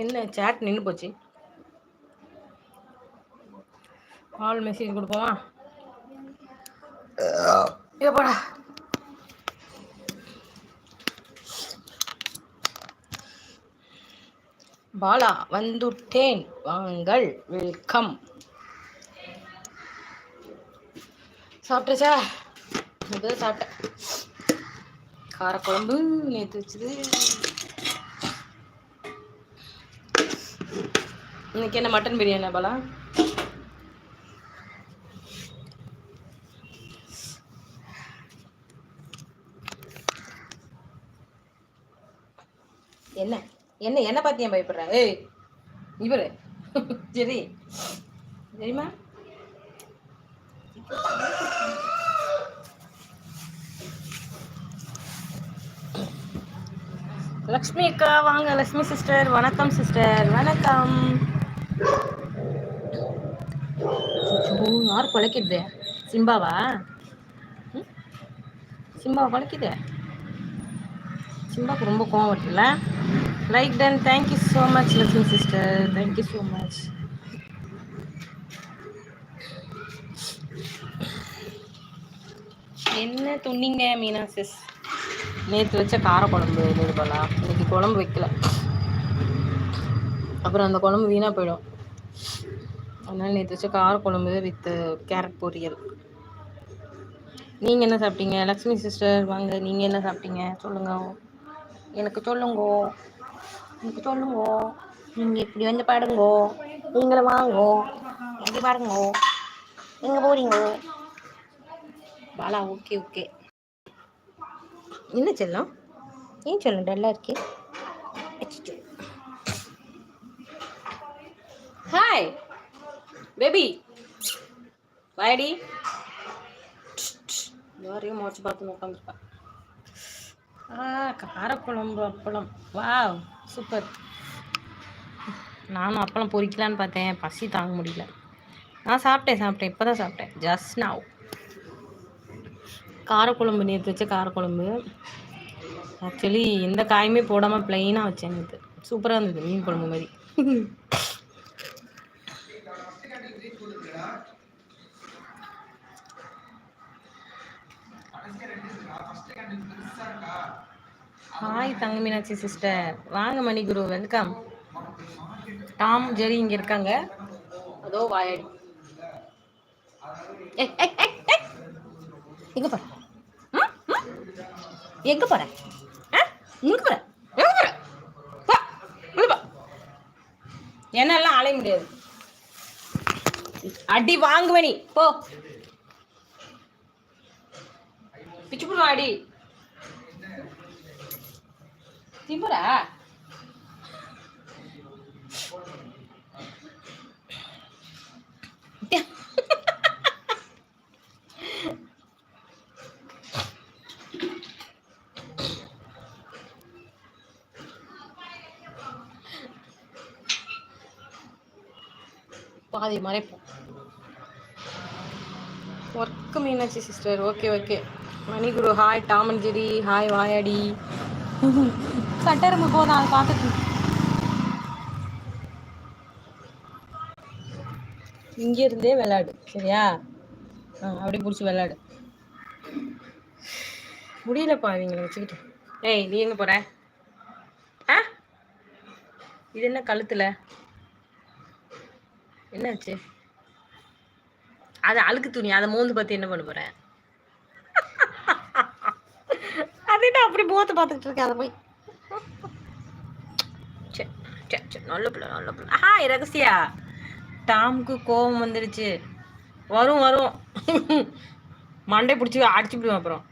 என்ன சேட் நின்று போச்சு. கால் மெசேஜ் கொடுப்போமா? எப்படா பாலா வந்துட்டேன். வாங்கள். வெல்கம் சாப்பிட்டச்சா? இப்போதான் சாப்பிட்டேன். காரக்குழம்பு நேற்று வச்சது. இன்னைக்கு என்ன மட்டன் பிரியாணி பாலா என்ன? என்ன என்ன பார்த்து ஏன் பயப்படுற? ஏய் இவரு. சரி சரிம்மா லக்ஷ்மி அக்கா வாங்க. லக்ஷ்மி சிஸ்டர் வணக்கம் சிஸ்டர் வணக்கம். யார் குலைக்குது? சிம்பாவா? ம்? சிம்பாவை குலைக்குது? சிம்பாக்கு ரொம்ப கோவம் வருதுல்ல? Like ton thank you so much Lakshmi sister thank you so much என்ன துண்ணிங்க மீனா சிஸ் நேற்று வச்ச காரக்குழம்பு நிருபலா இன்னைக்கு குழம்பு வைக்கல. அப்புறம் அந்த குழம்பு வீணாக போயிடும். அதனால் நேற்று கார காரக்குழம்பு வித் கேரட் பொரியல். நீங்கள் என்ன சாப்பிட்டீங்க? லக்ஷ்மி சிஸ்டர் வாங்க. நீங்கள் என்ன சாப்பிட்டீங்க? சொல்லுங்க. எனக்கு சொல்லுங்கோ. எனக்கு சொல்லுங்கோ. நீங்கள் இப்படி வந்து பாடுங்கோ. நீங்களும் வாங்கோ. எப்படி பாருங்கோ. எங்கே போறீங்கோ. பாலா ஓகே ஓகே என்ன செல்லம்? ஏன் செல்லம் டல்லாக இருக்கே? ஹாய் பேபி வாயடி யாரையும் முறைச்சு பார்த்து உட்காந்துருப்பா. ஆ காரக்குழம்பு அப்பளம். வா சூப்பர் நானும் அப்பளம் பொரிக்கலான்னு பார்த்தேன். பசி தாங்க முடியல. நான் சாப்பிட்டேன் சாப்பிட்டேன். இப்போ தான் சாப்பிட்டேன். ஜஸ்ட் நாவ் காரக்குழம்பு நேற்று வச்ச காரக்குழம்பு. ஆக்சுவலி எந்த காயுமே போடாமல் ப்ளைனாக வச்சேன் நேற்று சூப்பராக இருந்தது மீன் குழம்பு மாதிரி. ஹாய் தங்க மீனாட்சி சிஸ்டர் வாங்க மணிகுரு. வெல்கம் டாம் ஜெரி இங்கே இருக்காங்க. அதோ வாயாடி. எங்க போற? எங்க போற? எங்க போற. என்னெல்லாம் அலைய முடியாது. அடி வாங்குவ நீ. போ. பிச்சு போடுவா அடி. திம்புறா பாதி மறைப்போம். Work Meenakshi sister okay okay Maniguru hi Tom and Jerry hi வாயாடி. கட்டெரும்பு போதும் அதை பார்த்துட்டு இங்க இருந்தே விளையாடு சரியா? ஆ அப்படியே பிடிச்சி விளையாடு முடியலப்பா இவங்களை வச்சுக்கிட்டு. ஏய் நீ எங்க போற? ஆ? இது என்ன கழுத்துல? என்னாச்சு? அது அழுக்கு துணி அதை மோந்து பார்த்து என்ன பண்ண போறேன் அது என்ன அப்படி போத்து பார்த்துக்கிட்டு இருக்கேன் அதை போய் சே, சே, சே, நல்ல பிள்ளை நல்ல பிள்ளை. ஆஹா ரகசியா. டாமுக்கு கோபம் வந்துடுச்சு வரும் வரும். மண்டை பிடிச்சி அடிச்சு விடுவேன் அப்புறம்.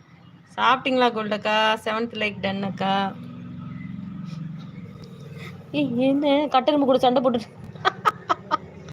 சாப்பிட்டீங்களா கோல்டக்கா? செவன்த் லைக் டன் அக்கா. ஏய், என்ன கட்டெரும்பு கூட சண்டை போட்டு